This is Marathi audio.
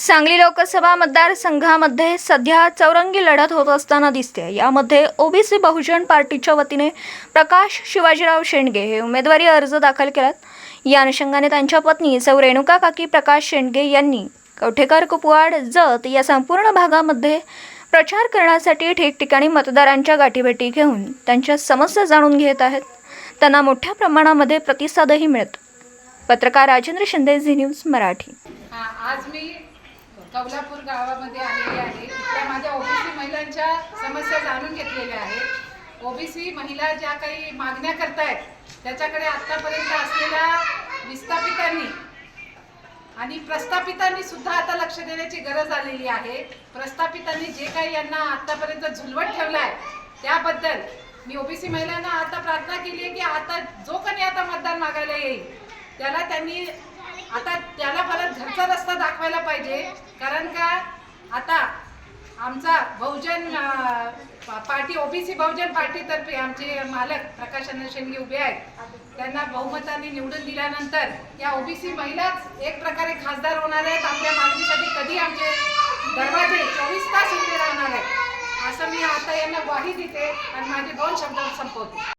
सांगली लोकसभा मतदारसंघामध्ये सध्या चौरंगी लढत होत असताना दिसते. यामध्ये ओबीसी बहुजन पार्टीच्या वतीने प्रकाश शिवाजीराव शेंडगे हे उमेदवारी अर्ज दाखल केलात. या अनुषंगाने त्यांच्या पत्नी सौ. रेणुका काकी प्रकाश शेंडगे यांनी कवठेकर कुपवाड जत या संपूर्ण भागामध्ये प्रचार करण्यासाठी ठिकठिकाणी मतदारांच्या गाठीभेटी घेऊन त्यांच्या समस्या जाणून घेत आहेत. त्यांना मोठ्या प्रमाणामध्ये प्रतिसादही मिळतो. पत्रकार राजेंद्र शिंदे झी न्यूज मराठी. आज मी कौलापूर गावामध्ये आलेली आहे. त्या माझ्या ओबीसी महिलांच्या समस्या जाणून घेतलेल्या आहेत. ओबीसी महिला ज्या काही मागण्या करतायत त्याच्याकडे आत्तापर्यंत असलेल्या विस्थापितांनी आणि प्रस्थापितांनी सुद्धा आता लक्ष देण्याची गरज आलेली आहे. प्रस्थापितांनी जे काही यांना आतापर्यंत झुलवत ठेवलं आहे त्याबद्दल मी ओबीसी महिलांना आता प्रार्थना केली आहे की आता जो कोणी आता मतदान मागायला येईल त्याला त्यांनी आता त्याला परत घरचा रस्ता दाखवायला पाहिजे. कारण का आता आमचा बहुजन पार्टी ओबीसी बहुजन पार्टीतर्फे आमचे मालक प्रकाश शेंडगे उभे आहेत. त्यांना बहुमताने निवडून दिल्यानंतर या ओबीसी महिलाच एक प्रकारे खासदार होणार आहेत. आपल्या मागणीसाठी कधी आमचे दरवाजे चोवीस तास उभे राहणार आहेत असं मी आता यांना ग्वाही देते आणि माझे दोन शब्द संपवते.